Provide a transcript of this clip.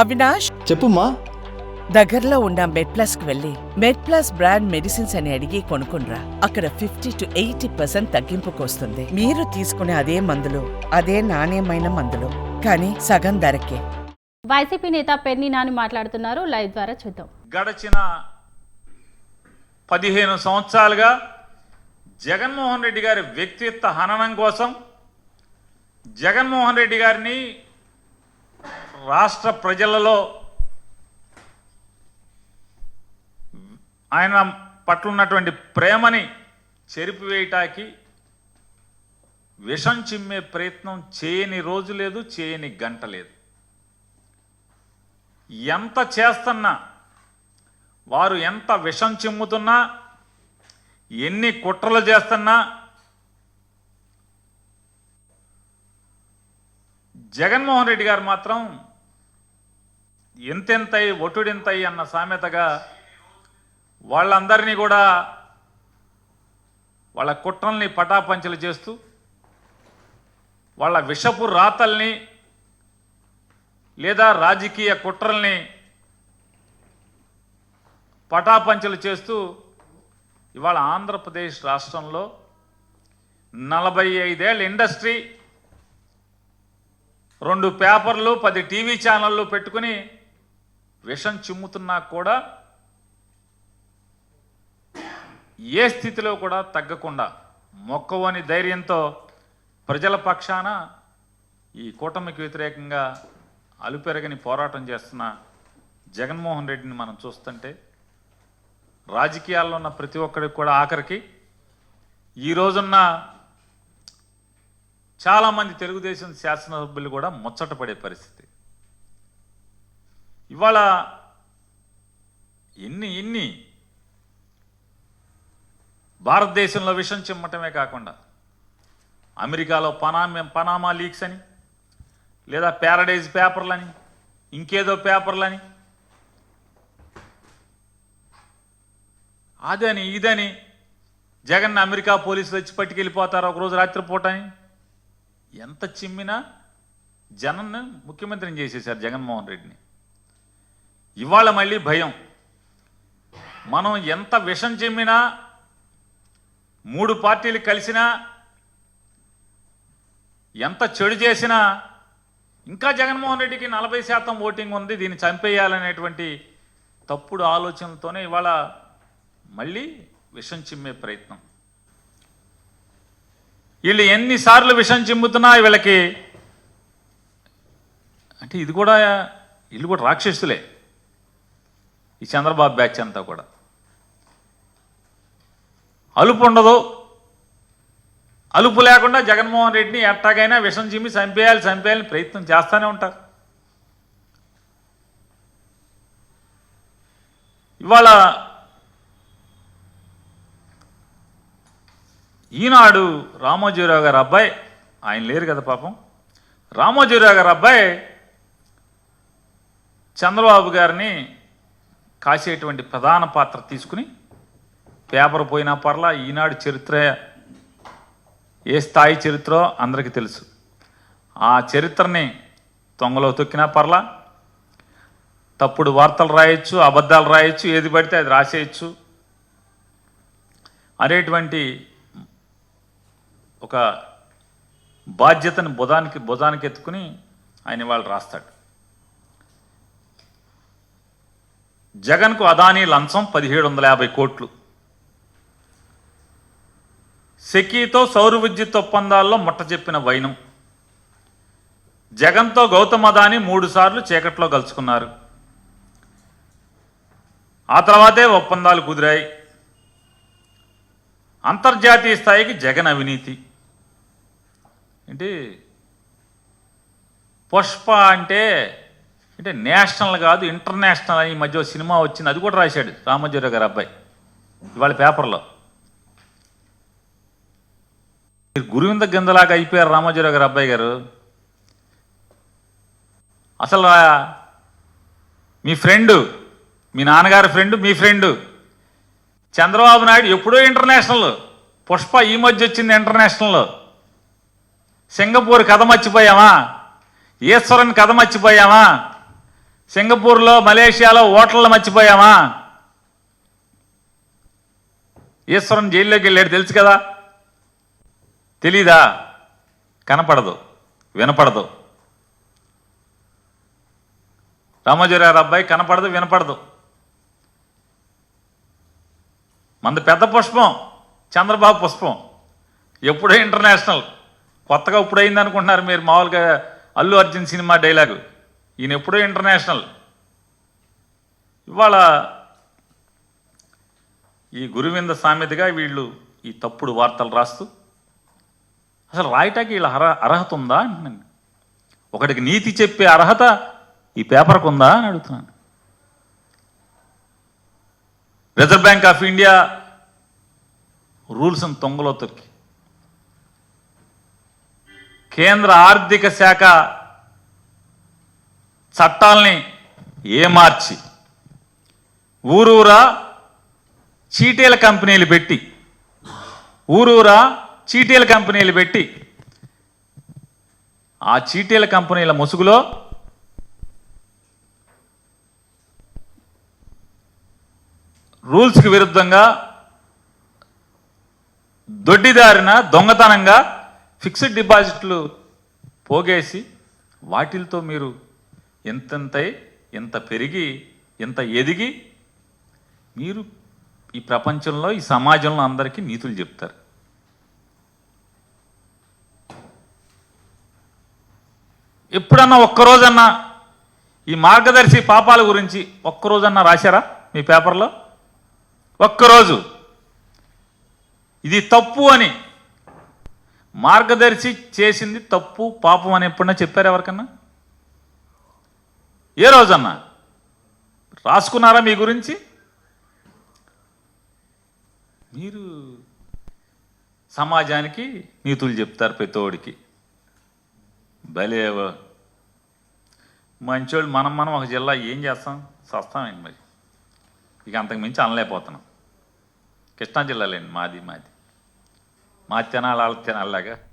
అవినాష్? చెప్పుమా దగ్గరలో ఉన్న మెడ్ ప్లస్కు వెళ్ళి మెడ్ ప్లస్ బ్రాండ్ మెడిసిన్స్ అని అడిగి కొనుక్కునరా అక్కడ ఫిఫ్టీ టు ఎయిటీ పర్సెంట్ తగ్గింపుకు వస్తుంది మీరు తీసుకునే అదే మందులు అదే నాణ్యమైన మందులు. కానీ సగం ధరకే. వైసీపీ నేత పెన్ని నాని మాట్లాడుతున్నారు. లైవ్ ద్వారా చూద్దాం. గడచిన పదిహేను సంవత్సరాలుగా జగన్మోహన్ రెడ్డి గారి వ్యక్తిత్వ హననం కోసం జగన్మోహన్ రెడ్డి గారిని రాష్ట్ర ప్రజలలో ఆయన పట్ల ఉన్నటువంటి ప్రేమని చెరిపివేయటానికి విషం చిమ్మే ప్రయత్నం చేయని రోజు లేదు చేయని గంట లేదు. ఎంత చేస్తున్నా వారు ఎంత విషం చిమ్ముతున్నా ఎన్ని కుట్రలు చేస్తున్నా జగన్మోహన్ రెడ్డి గారు మాత్రం ఎంతెంతై ఒటుడెంతై అన్న సామెతగా వాళ్ళందరినీ కూడా వాళ్ళ కుట్రల్ని పటాపంచలు చేస్తూ వాళ్ళ విషపు రాతల్ని లేదా రాజకీయ కుట్రల్ని పటాపంచలు చేస్తూ ఇవాళ ఆంధ్రప్రదేశ్ రాష్ట్రంలో నలభై ఐదేళ్ళ ఇండస్ట్రీ రెండు పేపర్లు పది టీవీ ఛానళ్ళు పెట్టుకుని విషం చిమ్ముతున్నా కూడా ఏ స్థితిలో కూడా తగ్గకుండా మొక్కవని ధైర్యంతో ప్రజల పక్షాన ఈ కూటమికి వ్యతిరేకంగా అలుపెరగని పోరాటం చేస్తున్న జగన్మోహన్ రెడ్డిని మనం చూస్తుంటే రాజకీయాల్లో ఉన్న ప్రతి ఒక్కరికి కూడా ఆఖరికి ఈ రోజున్న చాలామంది తెలుగుదేశం శాసనసభ్యులు కూడా ముచ్చటపడే పరిస్థితి. ఇవాళ ఎన్ని ఎన్ని భారతదేశంలో విషం చిమ్మటమే కాకుండా అమెరికాలో పనామా పనామా లీక్స్ అని లేదా ప్యారడైజ్ పేపర్లని ఇంకేదో పేపర్లని అదని ఇదని జగన్ అమెరికా పోలీసులు వచ్చి పట్టుకెళ్ళిపోతారు ఒకరోజు రాత్రిపూట అని ఎంత చిమ్మినా జనన్ ముఖ్యమంత్రిని చేసేశారు జగన్మోహన్ రెడ్డిని. ఇవాళ మళ్ళీ భయం. మనం ఎంత విషం చిమ్మినా మూడు పార్టీలు కలిసినా ఎంత చెడు చేసినా ఇంకా జగన్మోహన్ రెడ్డికి నలభై శాతం ఓటింగ్ ఉంది దీన్ని చంపేయాలనేటువంటి తప్పుడు ఆలోచనలతోనే ఇవాళ మళ్ళీ విషం చిమ్మే ప్రయత్నం. వీళ్ళు ఎన్నిసార్లు విషం చిమ్ముతున్నా వీళ్ళకి అంటే ఇది కూడా వీళ్ళు కూడా రాక్షసులే. ఈ చంద్రబాబు బ్యాచ్ అంతా కూడా. అలుపు ఉండదు. అలుపు లేకుండా జగన్మోహన్ రెడ్డిని ఎట్టాగైనా విషం చిమ్మి చంపేయాలి చంపేయాలని ప్రయత్నం చేస్తూనే ఉంటారు. ఇవాళ ఈనాడు రామోజీరావు గారు అబ్బాయి. ఆయన లేరు కదా పాపం. రామోజీరావు గారు అబ్బాయి చంద్రబాబు గారిని కాసేటువంటి ప్రధాన పాత్ర తీసుకుని పేపర్ పోయినా పర్లా ఈనాడు చరిత్ర ఏ స్థాయి చరిత్రో అందరికీ తెలుసు. ఆ చరిత్రని తొంగలో తొక్కినా పర్లా తప్పుడు వార్తలు రాయొచ్చు అబద్ధాలు రాయొచ్చు ఏది పడితే అది రాసేయచ్చు అనేటువంటి ఒక బాధ్యతను బుధానికి బుధానికి ఎత్తుకుని ఆయన వాళ్ళు రాస్తాడు. జగన్కు అదానీ లంచం పదిహేడు వందల యాభై కోట్లు. సెకీతో సౌర విద్యుత్ ఒప్పందాల్లో ముట్ట చెప్పిన వైనం. జగన్తో గౌతమ్ అదానీ మూడు సార్లు చీకట్లో కలుసుకున్నారు. ఆ తర్వాతే ఒప్పందాలు కుదిరాయి. అంతర్జాతీయ స్థాయికి జగన్ అవినీతి. ఏంటి? పుష్ప అంటే అంటే నేషనల్ కాదు ఇంటర్నేషనల్ అని ఈ మధ్య సినిమా వచ్చింది. అది కూడా రాశాడు రామజీరావు గారు అబ్బాయి ఇవాళ పేపర్లో. మీరు గురువింద గిందలాగా అయిపోయారు రామోజీరావు గారు అబ్బాయి గారు. అసలు మీ ఫ్రెండు మీ నాన్నగారి ఫ్రెండ్ మీ ఫ్రెండు. చంద్రబాబు నాయుడు ఎప్పుడో ఇంటర్నేషనల్. పుష్ప ఈ మధ్య వచ్చింది ఇంటర్నేషనల్. సింగపూర్ కథ మర్చిపోయామా? ఈశ్వరన్ కథ మర్చిపోయామా? సింగపూర్లో మలేషియాలో ఓటర్లు మర్చిపోయామా? ఈశ్వరం జైల్లోకి వెళ్ళాడు తెలుసు కదా? తెలీదా? కనపడదు వినపడదు. రామోజీరావు అబ్బాయి కనపడదు వినపడదు. మంది పెద్ద పుష్పం చంద్రబాబు పుష్పం. ఎప్పుడో ఇంటర్నేషనల్. కొత్తగా ఇప్పుడైంది అనుకుంటున్నారు మీరు మామూలుగా అల్లు అర్జున్ సినిమా డైలాగు. ఈయన ఎప్పుడో ఇంటర్నేషనల్. ఇవాళ ఈ గురువింద సామెతగా వీళ్ళు ఈ తప్పుడు వార్తలు రాస్తూ అసలు రాయటానికి వీళ్ళ అర్హ అర్హత ఉందా అంటున్నాను. ఒకటికి నీతి చెప్పే అర్హత ఈ పేపర్కు ఉందా అని అడుగుతున్నాను. Reserve bank of India rules తొంగలో తొక్కి కేంద్ర ఆర్థిక శాఖ చట్టాల్ని ఏమార్చి ఊరూరా చీటీల కంపెనీలు పెట్టి ఊరూరా చీటీల కంపెనీలు పెట్టి ఆ చీటీల కంపెనీల ముసుగులో రూల్స్కి విరుద్ధంగా దొడ్డిదారిన దొంగతనంగా ఫిక్స్డ్ డిపాజిట్లు పోగేసి వాటిలతో మీరు ఎంతెంతై ఎంత పెరిగి ఎంత ఎదిగి మీరు ఈ ప్రపంచంలో ఈ సమాజంలో అందరికీ నీతులు చెప్తారు. ఎప్పుడన్నా ఒక్కరోజన్నా ఈ మార్గదర్శి పాపాల గురించి ఒక్కరోజన్నా రాశారా మీ పేపర్లో? ఒక్కరోజు. ఇది తప్పు అని. మార్గదర్శి చేసింది తప్పు పాపం అని ఎప్పుడన్నా చెప్పారు ఎవరికన్నా? ఏ రోజన్నా? రాసుకున్నారా మీ గురించి? మీరు సమాజానికి నీతులు చెప్తారు ప్రతోడికి భలే మంచోళ్ళు మనం మనం ఒక జిల్లా ఏం చేస్తాం? సస్తామేంటి మరి? ఇక అంతకు మించి అనలేకపోతున్నాం. కృష్ణా జిల్లాలేండి మాది మాది. మా తినాలి వాళ్ళ తినాలిలాగా